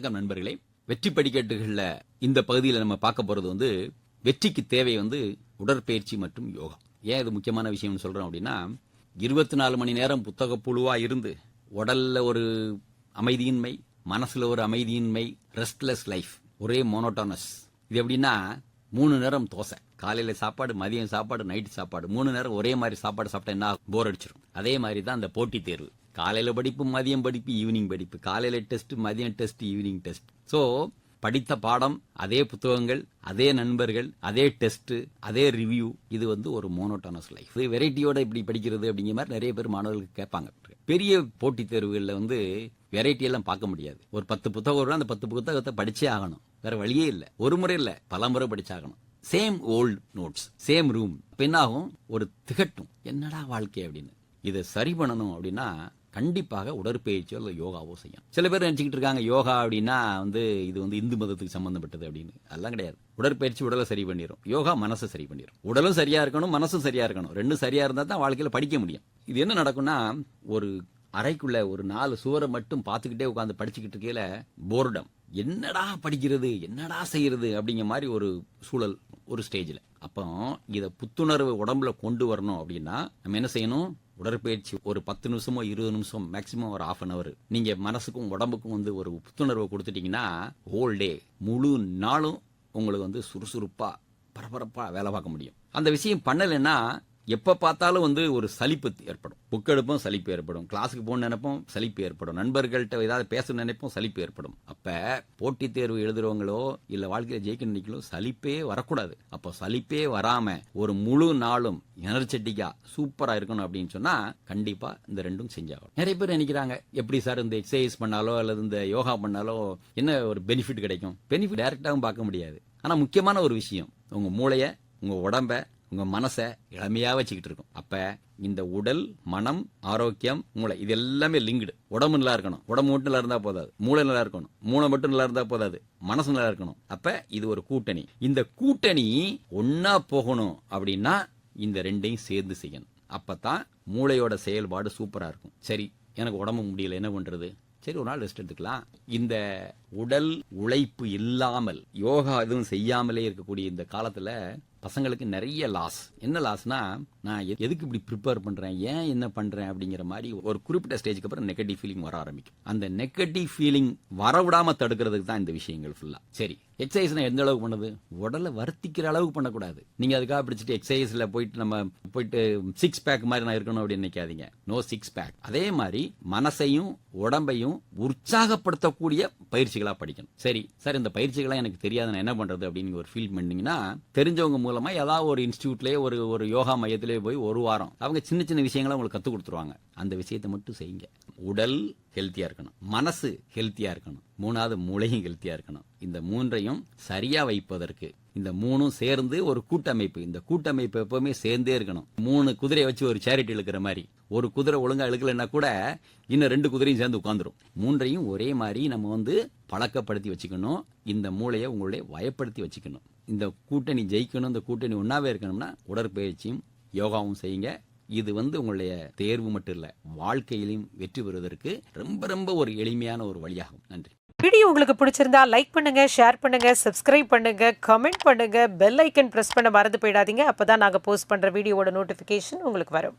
வணக்கம் நண்பர்களே. வெற்றி படிக்கட்டுகளில் இந்த பகுதியில் நம்ம பார்க்க போகிறது வந்து வெற்றிக்கு தேவை வந்து உடற்பயிற்சி மற்றும் யோகா. ஏன் இது முக்கியமான விஷயம்னு சொல்கிறோம் அப்படின்னா இருபத்தி நாலு மணி நேரம் புத்தக புழுவாக இருந்து உடலில் ஒரு அமைதியின்மை மனசில் ஒரு அமைதியின்மை ரெஸ்ட்லெஸ் லைஃப் ஒரே மோனோட்டானஸ் இது எப்படின்னா மூணு நேரம் தோசை. காலையில் சாப்பாடு மதியம் சாப்பாடு நைட்டு சாப்பாடு. மூணு நேரம் ஒரே மாதிரி சாப்பாடு சாப்பிட்டா என்ன போர் அடிச்சிடும் அதே மாதிரி தான் அந்த போட்டித் தேர்வு. காலையில் படிப்பு மதியம் படிப்பு ஈவினிங் படிப்பு. காலையில் டெஸ்ட் மதியம் டெஸ்ட் ஈவினிங் டெஸ்ட் ஸோ படித்த பாடம் அதே புத்தகங்கள் அதே நண்பர்கள் அதே டெஸ்ட்டு அதே ரிவ்யூ இது வந்து ஒரு மோனோட்டானஸ் லைஃப் வெரைட்டியோட இப்படி படிக்கிறது அப்படிங்கிற மாதிரி நிறைய பேர் மாணவர்கள் கேட்பாங்க. பெரிய போட்டித் தேர்வுகளில் வந்து வெரைட்டி எல்லாம் பார்க்க முடியாது. ஒரு பத்து புத்தகம் வரும் அந்த பத்து புத்தகத்தை படிச்சே ஆகணும். வேற வழியே இல்லை. ஒரு முறை இல்லை. பல முறை படிச்சாகணும் same old notes same room என்னாகும்? ஒரு திகட்டும். என்னடா வாழ்க்கை அப்படின்னு. இதை சரி பண்ணணும் அப்படின்னா கண்டிப்பாக உடற்பயிற்சியோ இல்லை யோகாவோ செய்யணும். சில பேர் நினச்சிக்கிட்டு இருக்காங்க யோகா அப்படின்னா வந்து இது வந்து இந்து மதத்துக்கு சம்மந்தப்பட்டது அப்படின்னு. அதெல்லாம் கிடையாது. உடற்பயிற்சி உடலை சரி பண்ணிடும் யோகா மனசை சரி பண்ணிடும் உடலும் சரியா இருக்கணும் மனசும் சரியா இருக்கணும். ரெண்டும் சரியா இருந்தால் தான் வாழ்க்கையில் படிக்க முடியும். இது என்ன நடக்கும்னா ஒரு அறைக்குள்ள ஒரு நாலு சுவரை மட்டும் பார்த்துக்கிட்டே உட்காந்து படிச்சுக்கிட்டு இருக்கையில போர்டம் என்னடா படிக்கிறது என்னடா செய்யறது அப்படிங்கிற மாதிரி ஒரு சூழல் ஒரு ஸ்டேஜில் அப்போ இதை புத்துணர்வு உடம்புல கொண்டு வரணும் அப்படின்னா நம்ம என்ன செய்யணும்? உடற்பயிற்சி ஒரு பத்து நிமிஷமோ இருபது நிமிஷம் மேக்சிமம் ஒரு ஆஃப் அன் அவர் நீங்க மனசுக்கும் உடம்புக்கும் வந்து ஒரு புத்துணர்வை கொடுத்துட்டீங்கன்னா ஹோல் டே முழு நாளும் உங்களுக்கு வந்து சுறுசுறுப்பா பரபரப்பா வேலை பார்க்க முடியும். அந்த விஷயம் பண்ணலைன்னா எப்போ பார்த்தாலும் வந்து ஒரு சலிப்பு ஏற்படும். புக் எடுப்போம் சலிப்பு ஏற்படும். கிளாஸுக்கு போகணும்னு நினைப்போம் சலிப்பு ஏற்படும். நண்பர்கள்ட்ட ஏதாவது பேசணும்னு நினைப்போம் சலிப்பு ஏற்படும். அப்போ போட்டித் தேர்வு எழுதுறவங்களோ இல்லை வாழ்க்கையில் ஜெயிக்க நினைக்கலோ சலிப்பே வரக்கூடாது. அப்போ சலிப்பே வராமல் ஒரு முழு நாளும் எனர்ஜெட்டிக்காக சூப்பராக இருக்கணும் அப்படின்னு சொன்னால் கண்டிப்பாக இந்த ரெண்டும் செஞ்சாகும் நிறைய பேர் நினைக்கிறாங்க எப்படி சார் இந்த எக்ஸசைஸ் பண்ணாலோ அல்லது இந்த யோகா பண்ணாலோ என்ன ஒரு பெனிஃபிட் கிடைக்கும்? பெனிஃபிட் டைரெக்டாகவும் பார்க்க முடியாது. ஆனால் முக்கியமான ஒரு விஷயம் உங்கள் மூளையை உங்கள் உடம்ப உங்க மனசை இளமையா வச்சுக்கிட்டு இருக்கும். அப்ப இந்த உடல் மனம் ஆரோக்கியம் மூளை இது எல்லாமே லிங்க்டு உடம்பு நல்லா இருக்கணும். உடம்பு மட்டும் நல்லா இருந்தா போதாது. மூளை நல்லா இருக்கணும். மூளை மட்டும் நல்லா இருந்தா போதாது. மனசு நல்லா இருக்கணும். அப்ப இது ஒரு கூட்டணி. இந்த கூட்டணி ஒன்னா போகணும் அப்படின்னா இந்த ரெண்டையும் சேர்ந்து செய்யணும். அப்பதான் மூளையோட செயல்பாடு சூப்பரா இருக்கும். சரி எனக்கு உடம்பு முடியல என்ன பண்றது? சரி ஒரு நாள் ரெஸ்ட் எடுத்துக்கலாம். இந்த உடல் உழைப்பு இல்லாமல் யோகா எதுவும் செய்யாமலே இருக்கக்கூடிய இந்த காலத்துல பசங்களுக்கு நிறைய லாஸ் என்ன லாஸ்னா நான் எதுக்கு இப்படி ப்ரிப்பேர் பண்றேன்? ஏன் என்ன பண்றேன்? அப்படிங்கிற மாதிரி ஒரு குறிப்பிட்ட ஸ்டேஜ்க்கு அப்புறம் நெகட்டிவ் ஃபீலிங் வர ஆரம்பிக்கும். அந்த நெகட்டிவ் ஃபீலிங் வரவிடாம தடுக்கிறதுக்கு தான் இந்த விஷயங்கள் ஃபுல்லா சரி எக்ஸசைஸ் எந்த அளவுக்கு பண்ணுது? உடலை வருத்திக்கிற அளவுக்கு பண்ணக்கூடாது. நீங்க அதுக்காக பிடிச்சிட்டு எக்ஸசைஸ்ல போயிட்டு நம்ம போயிட்டு சிக்ஸ் பேக் மாதிரி நான் இருக்கணும் அப்படின்னு நினைக்காதீங்க. நோ சிக்ஸ் பேக் அதே மாதிரி மனசையும் உடம்பையும் உற்சாகப்படுத்தக்கூடிய பயிற்சி பயிற்சிகளாக படிக்கணும். சரி சார் இந்த பயிற்சிகளாக எனக்கு தெரியாது நான் என்ன பண்றது அப்படின்னு ஒரு ஃபீல் பண்ணீங்கன்னா தெரிஞ்சவங்க மூலமா ஏதாவது ஒரு இன்ஸ்டியூட்லயே ஒரு ஒரு யோகா மையத்திலே போய் ஒரு வாரம் அவங்க சின்ன சின்ன விஷயங்களை உங்களுக்கு கற்றுக் கொடுத்துருவாங்க. அந்த விஷயத்தை மட்டும் செய்யுங்க. உடல் ஹெல்த்தியா இருக்கணும். மனசு ஹெல்த்தியா இருக்கணும். மூணாவது மூளையும் ஹெல்த்தியா இருக்கணும். இந்த மூன்றையும் சரியா வைப்பதற்கு இந்த மூணும் சேர்ந்து ஒரு கூட்டமைப்பு. இந்த கூட்டமைப்பு எப்பவுமே சேர்ந்தே இருக்கணும். மூணு குதிரையை வச்சு ஒரு சேரிட்டி இழுக்கிற மாதிரி. ஒரு குதிரை ஒழுங்கா இழுக்கலைன்னா கூட இன்னும் ரெண்டு குதிரையும் சேர்ந்து உட்காந்துரும் மூன்றையும் ஒரே மாதிரி நம்ம வந்து பழக்கப்படுத்தி வச்சுக்கணும். இந்த மூளையை உங்களுடைய வயப்படுத்தி வச்சுக்கணும். இந்த கூட்டணி ஜெயிக்கணும். இந்த கூட்டணி ஒன்னாவே இருக்கணும்னா உடற்பயிற்சியும் யோகாவும் செய்யுங்க. இது வந்து உங்களுடைய தேர்வு மட்டும் இல்லை வாழ்க்கையிலையும் வெற்றி பெறுவதற்கு ரொம்ப ரொம்ப ஒரு எளிமையான ஒரு வழியாகும். நன்றி. வீடியோ உங்களுக்கு பிடிச்சிருந்தா லைக் பண்ணுங்க ஷேர் பண்ணுங்க சப்ஸ்கிரைப் பண்ணுங்க கமெண்ட் பண்ணுங்க பெல் ஐக்கன் பிரஸ் பண்ண மறந்து போயிடாதீங்க. அப்பதான் நாங்க போஸ்ட் பண்ற வீடியோவோட நோட்டிபிகேஷன் உங்களுக்கு வரும்.